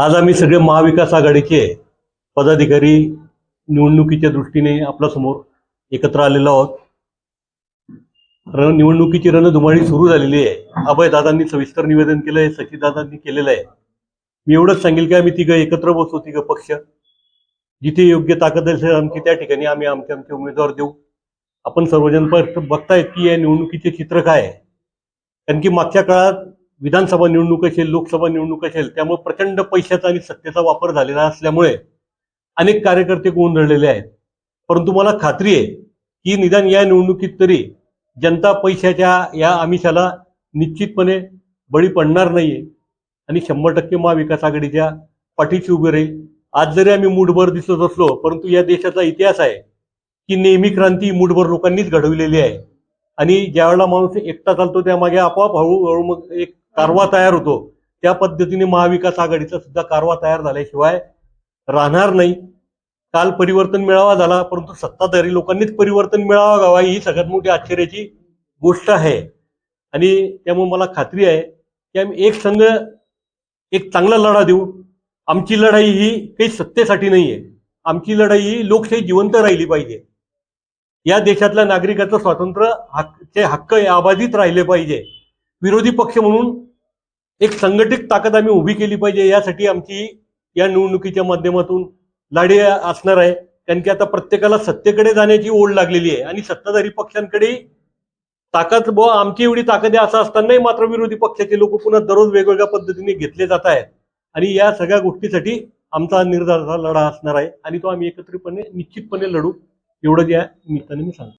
आज आम्ही सगळे महाविकास आघाडीचे पदाधिकारी निवडणुकीच्या दृष्टीने आपल्यासमोर एकत्र आलेलो आहोत. रण निवडणुकीची रणधुमाळी सुरू झालेली आहे. अभय दादांनी सविस्तर निवेदन केलं आहे सचिदादांनी केलेलं आहे. मी एवढंच सांगेल की आम्ही तिघं एकत्र बसू तिघं पक्ष. जिथे योग्य ताकद असेल आमची त्या ठिकाणी आम्ही आमचे आमचे उमेदवार देऊ. आपण सर्वजण प- बघतायत की या निवडणुकीचे चित्र काय आहे. कारण की मागच्या काळात विधानसभा निवडणूक असेल लोकसभा निवडणूक असेल त्यामुळे प्रचंड पैशाचा आणि सत्तेचा वापर झालेला असल्यामुळे अनेक कार्यकर्ते गोंधळलेले आहेत. परंतु मला खात्री आहे की निदान या निवडणुकीत तरी जनता पैशाच्या या आमिषाला निश्चितपणे बळी पडणार नाहीये आणि शंभर टक्के महाविकास आघाडीच्या पाठीशी उभी राहील. आज जरी आम्ही मूठभर दिसत असलो परंतु या देशाचा इतिहास आहे की नेहमी क्रांती मूठभर लोकांनीच घडविलेली आहे. आणि ज्यावेळेला माणूस एकटा चालतो त्यामागे आपोआप हळूहळू मग एक कारवा तयार होतो. त्या पद्धतीने महाविकास आघाडीचा सुद्धा कारवा तयार झाल्याशिवाय राहणार नाही. काल परिवर्तन मिळावा झाला परंतु सत्ताधारी लोकांनीच परिवर्तन मिळावा गावा ही सगळ्यात मोठी आश्चर्याची गोष्ट आहे. आणि त्यामुळे मला खात्री आहे की आम्ही एक संघ एक चांगला लढा देऊ. आमची लढाई ही काही सत्तेसाठी नाही आहे आमची लढाई ही लोकशाही जिवंत राहिली पाहिजे. या देशातल्या नागरिकाचं स्वातंत्र्य हक्कचे हक्क हे अबाधित राहिले पाहिजे. विरोधी पक्ष म्हणून एक संघटित ताकद आम्ही उभी केली पाहिजे. यासाठी आमची या निवडणुकीच्या माध्यमातून लढी असणार आहे. कारण की आता प्रत्येकाला सत्तेकडे जाण्याची ओढ लागलेली आहे. आणि सत्ताधारी पक्षांकडे ताकद ब आमची एवढी ताकद आहे असं असतानाही मात्र विरोधी पक्षाचे लोक पुन्हा दररोज वेगवेगळ्या पद्धतीने घेतले जात आहेत. आणि या सगळ्या गोष्टीसाठी आमचा निर्धाराचा लढा असणार आहे. आणि तो आम्ही एकत्रितपणे निश्चितपणे लढू. एवढं या निमित्ताने मी सांगतो.